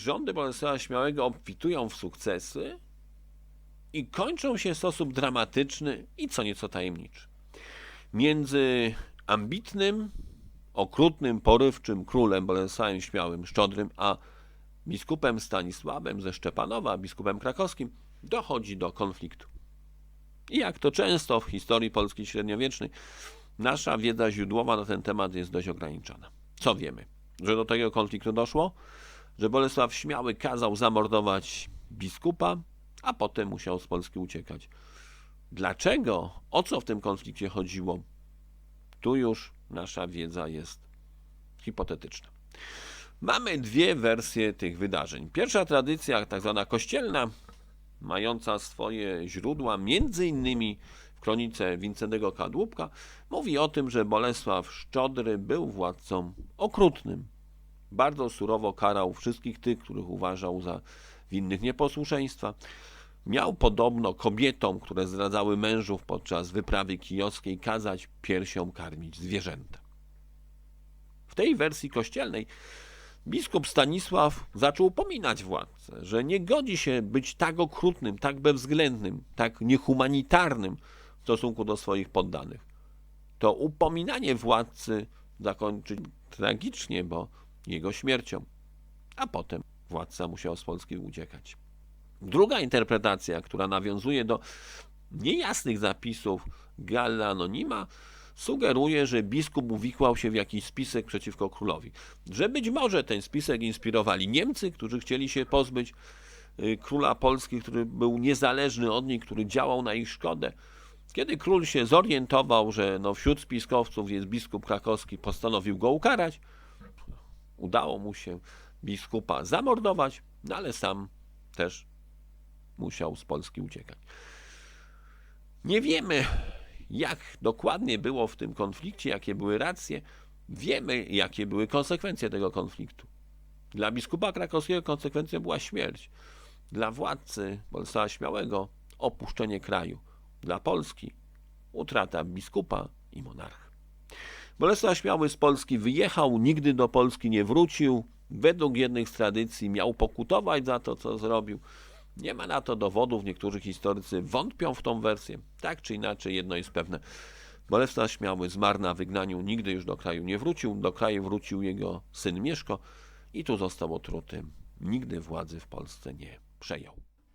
rządy Bolesława Śmiałego obfitują w sukcesy i kończą się w sposób dramatyczny i co nieco tajemniczy. Między ambitnym, okrutnym, porywczym królem Bolesławem Śmiałym Szczodrym, a biskupem Stanisławem ze Szczepanowa, biskupem krakowskim, dochodzi do konfliktu. I jak to często w historii Polski średniowiecznej, nasza wiedza źródłowa na ten temat jest dość ograniczona. Co wiemy? Że do tego konfliktu doszło? Że Bolesław Śmiały kazał zamordować biskupa, a potem musiał z Polski uciekać. Dlaczego? O co w tym konflikcie chodziło? Tu już nasza wiedza jest hipotetyczna. Mamy dwie wersje tych wydarzeń. Pierwsza tradycja, tak zwana kościelna, mająca swoje źródła między innymi w kronice Wincentego Kadłubka, mówi o tym, że Bolesław Szczodry był władcą okrutnym. Bardzo surowo karał wszystkich tych, których uważał za winnych nieposłuszeństwa. Miał podobno kobietom, które zdradzały mężów podczas wyprawy kijowskiej, kazać piersią karmić zwierzęta. W tej wersji kościelnej biskup Stanisław zaczął upominać władcę, że nie godzi się być tak okrutnym, tak bezwzględnym, tak niehumanitarnym w stosunku do swoich poddanych. To upominanie władcy zakończy tragicznie, bo jego śmiercią, a potem władca musiał z Polski uciekać. Druga interpretacja, która nawiązuje do niejasnych zapisów Galla Anonima, sugeruje, że biskup uwikłał się w jakiś spisek przeciwko królowi. Że być może ten spisek inspirowali Niemcy, którzy chcieli się pozbyć y, króla Polski, który był niezależny od nich, który działał na ich szkodę. Kiedy król się zorientował, że no wśród spiskowców jest biskup krakowski, postanowił go ukarać. Udało mu się biskupa zamordować, no ale sam też musiał z Polski uciekać. Nie wiemy, jak dokładnie było w tym konflikcie, jakie były racje. Wiemy, jakie były konsekwencje tego konfliktu. Dla biskupa krakowskiego konsekwencją była śmierć. Dla władcy Bolesława Śmiałego opuszczenie kraju. Dla Polski utrata biskupa i monarchy. Bolesław Śmiały z Polski wyjechał, nigdy do Polski nie wrócił. Według jednych z tradycji miał pokutować za to, co zrobił. Nie ma na to dowodów, niektórzy historycy wątpią w tą wersję. Tak czy inaczej, jedno jest pewne. Bolesław Śmiały zmarł na wygnaniu, nigdy już do kraju nie wrócił. Do kraju wrócił jego syn Mieszko i tu został otruty. Nigdy władzy w Polsce nie przejął.